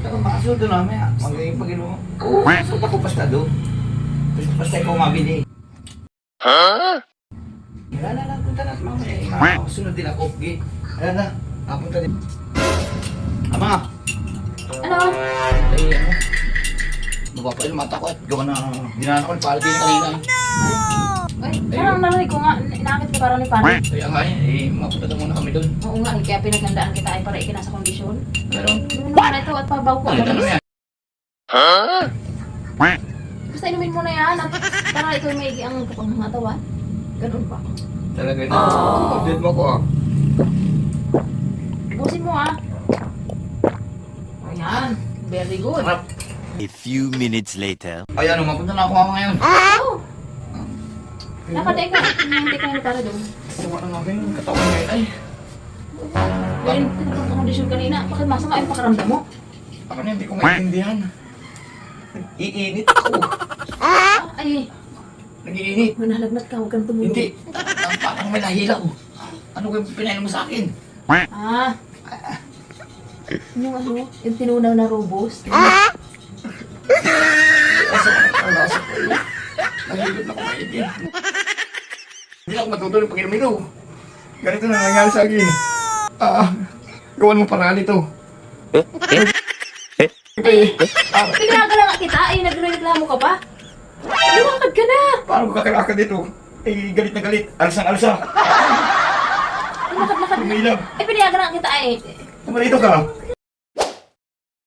Taka makasunod doon mamaya. Magaling pag. Oo, sunod ako basta doon. Basta basta ikaw mabili. Ha? Wala na lang, punta na mamaya. Eh, Makasunod din ako. Okay. Wala na. Napunta din. Ama! Ano? Ay, ano? Mapapail mata ko at gawa na dinaan ako ni Paldi kanina. Ay, parang narinig ko nga, inakit ka parang ni Pani. Kaya nga eh, eh, mapunta na muna kami doon. Oo nga, eh, kaya pinagandaan kita ay para ikinasa kondisyon. Pero, Inumin mo na ito at pabaw ko. ano ano yan? Basta inumin mo na yan at para ito may ang kapangatawan. Ganun ba? Talaga na. Oh. Update mo ko ah. Busin mo ah. Ayan, very good. A few minutes later. Ay ano, mapunta na ako ngayon. Oh! Nakadaig ka, hindi ka na para doon. Na namin yung katawan ngayon ay. Ganun, pinagkong kondisyon kanina. Bakit masama yung pakaramdam mo? Ako na hindi ko maintindihan. Iinit ako. Ah, ay, Nag-iinit. manalagnat ka, huwag kang tumulong. Hindi. Ang parang may nahilaw. Ano ko yung pinainom mo sa akin? Ah. Yung ano, yung tinunaw na robos. Asa ka ng lasa ko eh. Nahilot na kumain yan. Hindi na ako matutuloy pag inom ito. Ganito na nangyari sa akin. Ah, gawan mo paraan ito. Eh, ah, Pinagala nga kita, ay nagreklamo ka pa. Lumakad ka na! paano ko kakilakad dito? Eh, galit na galit. Alsang-alsa. Lumakad-lakad na. Umilam. Eh, pinayagan nga kita ay. Tumalito ka.